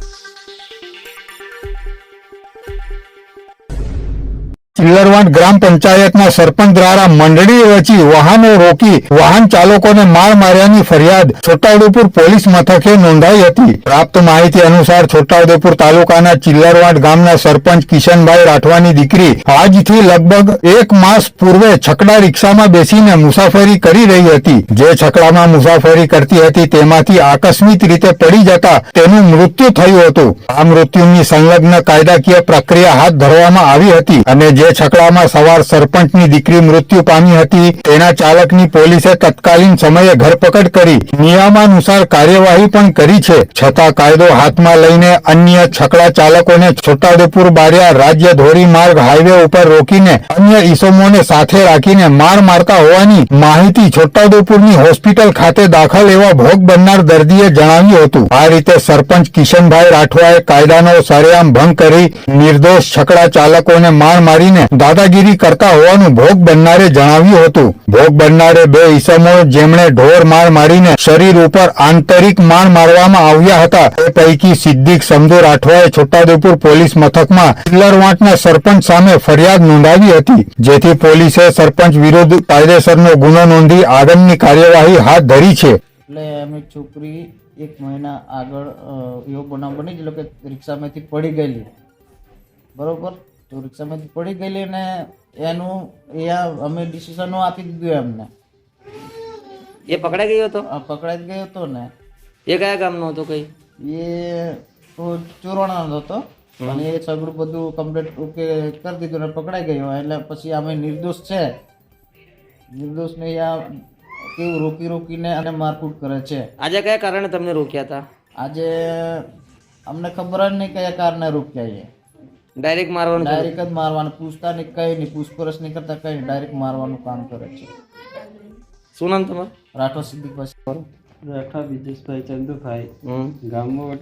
Thank you. ચિલ્લરવાંટ ગ્રામ પંચાયતના સરપંચ દ્વારા મંડળી રચી વાહનો રોકી વાહન ચાલકોને માર માર્યાની ફરિયાદ છોટાઉદેપુર પોલીસ મથકે નોંધાઈ હતી. પ્રાપ્ત માહિતી અનુસાર છોટાઉદેપુર તાલુકાના ચિલ્લરવાંટ ગામના સરપંચ કિશનભાઈ રાઠવાની દીકરી આજથી લગભગ એક માસ પૂર્વે છકડા રિક્ષામાં બેસીને મુસાફરી કરી રહી હતી. જે છકડામાં મુસાફરી કરતી હતી તેમાંથી આકસ્મિક રીતે પડી જતા તેનું મૃત્યુ થયું હતું. આ મૃત્યુની સંલગ્ન કાયદાકીય પ્રક્રિયા હાથ ધરવામાં આવી હતી અને જે છકડામાં સવાર સરપંચની દીકરી મૃત્યુ પામી હતી. તેના ચાલકની પોલીસે તત્કાલીન સમયે ધરપકડ કરી. નિયમાનુસાર કાર્યવાહી પણ કરી છે. છતાં કાયદો હાથમાં લઈને અન્ય છકડા ચાલકોને છોટાઉદેપુર બારિયા રાજ્ય ધોરીમાર્ગ હાઈવે ઉપર રોકીને અન્ય ઈસમોને સાથે રાખીને માર મારતા હોવાની માહિતી છોટાઉદેપુરની હોસ્પિટલ ખાતે દાખલ એવા ભોગ બનનાર દર્દીએ જણાવ્યું હતું. આ રીતે સરપંચ કિશનભાઈ રાઠવાએ કાયદાનો સરેઆમ ભંગ કરી નિર્દોષ છકડા ચાલકોને માર મારીને દાદાગીરી કરતા હોવાનું ભોગ બનનારે જણાવ્યું હતું. ભોગ બનનારે બે ઈસમો જેમણે ઢોર માર મારીને શરીર ઉપર આંતરિક માર મારવામાં આવ્યા હતા. એ પૈકી સિદ્દીક સમજો રાઠવાએ છોટાઉદેપુર પોલીસ મથકમાં કિલ્લરવાંટના સરપંચ સામે ફરિયાદ નોંધાવી હતી, જેથી પોલીસે સરપંચ વિરુદ્ધ કાયદેસરનો ગુનો નોંધી આગળની કાર્યવાહી હાથ ધરી છે. એક મહિના આગળ એવો બનાવ બની ગયેલો કે રિક્ષામાંથી પડી ગયેલી. બરોબર? તો રિક્ષામાંથી પડી ગયેલી ને એનું એ અમે ડિસિઝનો આપી દીધું એમને એ પકડાઈ ગયો હતો? આ પકડાઈ ગયો હતો ને. એ કયા ગામનો હતો કઈ? એ તો ચોરાણાનો હતો. અને એ સગડું બધું કમ્પ્લીટ ઓકે કરી દીધું ને પકડાઈ ગયો. એટલે પછી અમે નિર્દોષ છે. નિર્દોષને આ કેવું રોકી રોકીને અને મારકૂટ કરે છે. આજે કયા કારણે તમને રોક્યા હતા? આજે અમને ખબર જ નહીં કયા કારણે રોક્યા છે ડાયરેક્ટ મારવાનું ડાયરેક્ટ જ મારવાનું. પૂછતા નહીં કઈ નહીં. પૂછપરછ નહીં કરતા કઈ નહીં. ડાયરેક્ટ મારવાનું કામ કરે છે. શું નામ તમારું? રાઠવા સિદ્દીક પાસે રાઠવા બીજેશભાઈ ચંદુભાઈ. ગામોડ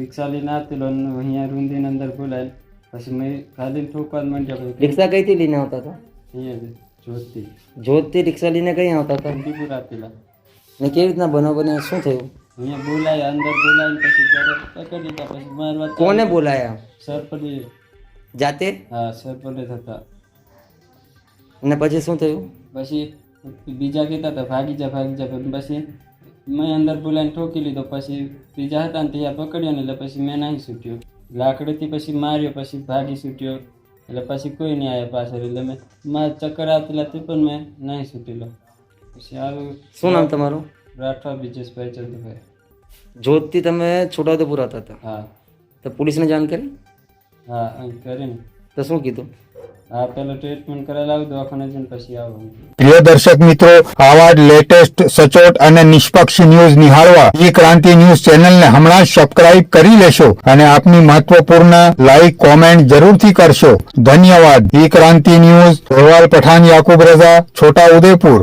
રિક્ષા લઈને આવતેલો અહીંયા રૂંધીને અંદર બોલાય પછી મેં ખાલી ઠોકવા માંડ્યા પછી રિક્ષા કઈથી લઈને આવતા હતા? અહીંયા જોતથી જોતથી રિક્ષા લઈને કઈ આવતા હતા? કંદીપુર આપેલા. ને કેવી રીતના બનાવ બને શું થયું? અહીંયા બોલાય અંદર બોલાય પછી ઘરે પકડી લીધા પછી મારવા કોને બોલાયા? સરપંચ. જાતે? હા સરપંચ હતા અને પછી શું થયું? પછી બીજા કહેતા હતા ભાગી જા ભાગી જા પણ પછી મેં અંદર બોલાવીને ઠોકી લીધો. પછી બીજા હતા ને ત્યાં પકડ્યો ને એટલે પછી મેં નહીં છૂટ્યો. લાકડીથી પછી માર્યો પછી ભાગી છૂટ્યો. એટલે પછી કોઈ નહીં આવ્યા પાછળ. એટલે મેં મારા ચક્કર આપેલા તે પણ મેં નહીં છૂટેલો. પછી આવું શું નામ તમારું? રાઠવા બીજેશભાઈ ચંદુભાઈ. જોતથી તમે છોટાઉદેપુર હતા હતા. હા. તો પોલીસને જાણ કરી? હા કરીને. તો શું કીધું? પ્રિય દર્શક મિત્રો આવા લેટેસ્ટ સચોટ અને નિષ્પક્ષ ન્યૂઝ નિહાળવા ઈ ક્રાંતિ ન્યૂઝ ચેનલને હમણાં જ સબસ્ક્રાઇબ કરી લેશો અને આપની મહત્વપૂર્ણ લાઈક કોમેન્ટ જરૂરથી કરશો. ધન્યવાદ. E Kranti news Dhoval Pathan Yakub Raza Chhota Udepur